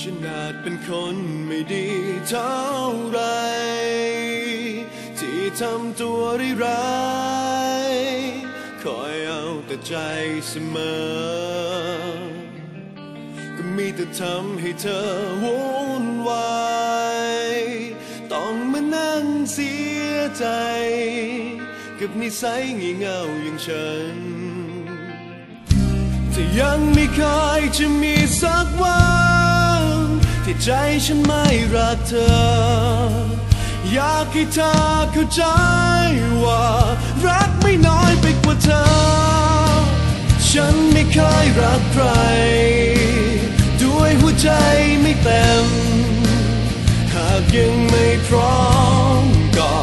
ฉันอาจเป็นคนไม่ดีเท่าไร ที่ทำตัวร้ายคอยเอาแต่ใจเสมอ ก็มีแต่ทำให้เธอวุ่นวายต้องมานั่งเสียใจ กับนิสัยงี่เง่าอย่างฉันที่ยังไม่เคยจะมี ใจฉันไม่รักเธอ อยากให้เธอเข้าใจว่า รักไม่น้อยไปกว่าเธอ ฉันไม่เคยรักใคร ด้วยหัวใจไม่เต็ม หากยังไม่พร้อมก็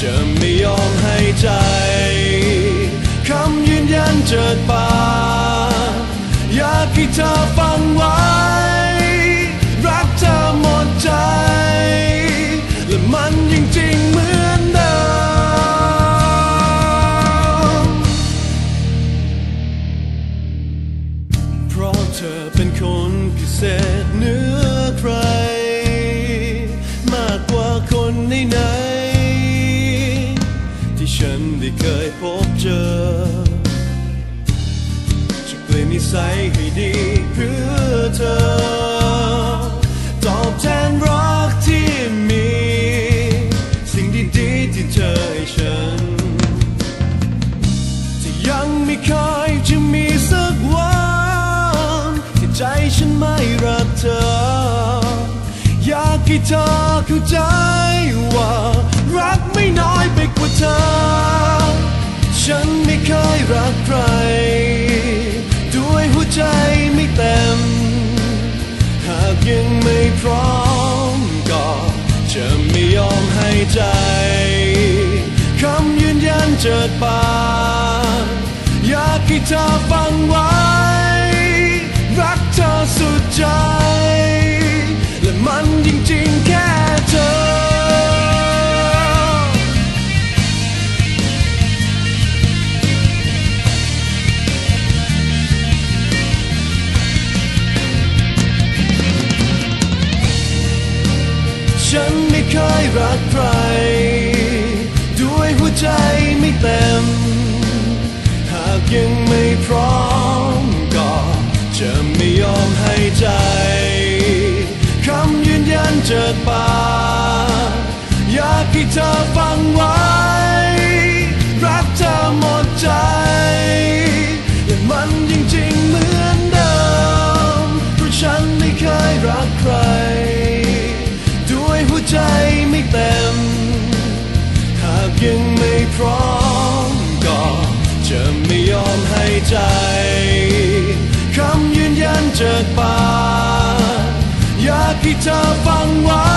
จะไม่ยอมให้ใจคำยืนยันเจากปาอยากให้เธอ ยังจริงเหมือนเดิมเพราะเธอเป็นคนพิเศษเหนือใคร มากกว่าคนไหนๆที่ฉันได้เคยพบเจอจะเปลี่ยนนิสัยให้ดีเพื่อเธอ ไม่เคยจะมีสักวันที่ใจฉันไม่รักเธอ อยากให้เธอเข้าใจว่า รักไม่น้อยไปกว่าเธอ ฉันไม่เคยรักใคร ด้วยหัวใจไม่เต็ม หากยังไม่พร้อมก็จะไม่ยอมให้ใจ คำยืนยันเจากปากอยาก ให้เธอฟังไว้ รักเธอสุดใจ และมันจริงๆแค่เธอ ฉันไม่เคยรักใคร ยังไม่พร้อมก็จะไม่ยอมให้ใจคำยืนยันจากปากอยากให้เธอฟังไว้ รักเธอหมดใจและมันยังจริงเหมือนเดิมเพราะฉันไม่เคยรักใคร ด้วยหัวใจไม่เต็ม หากยัง จะไม่ยอมให้ใจคำยืนยันจากปากอยากให้เธอฟังไว้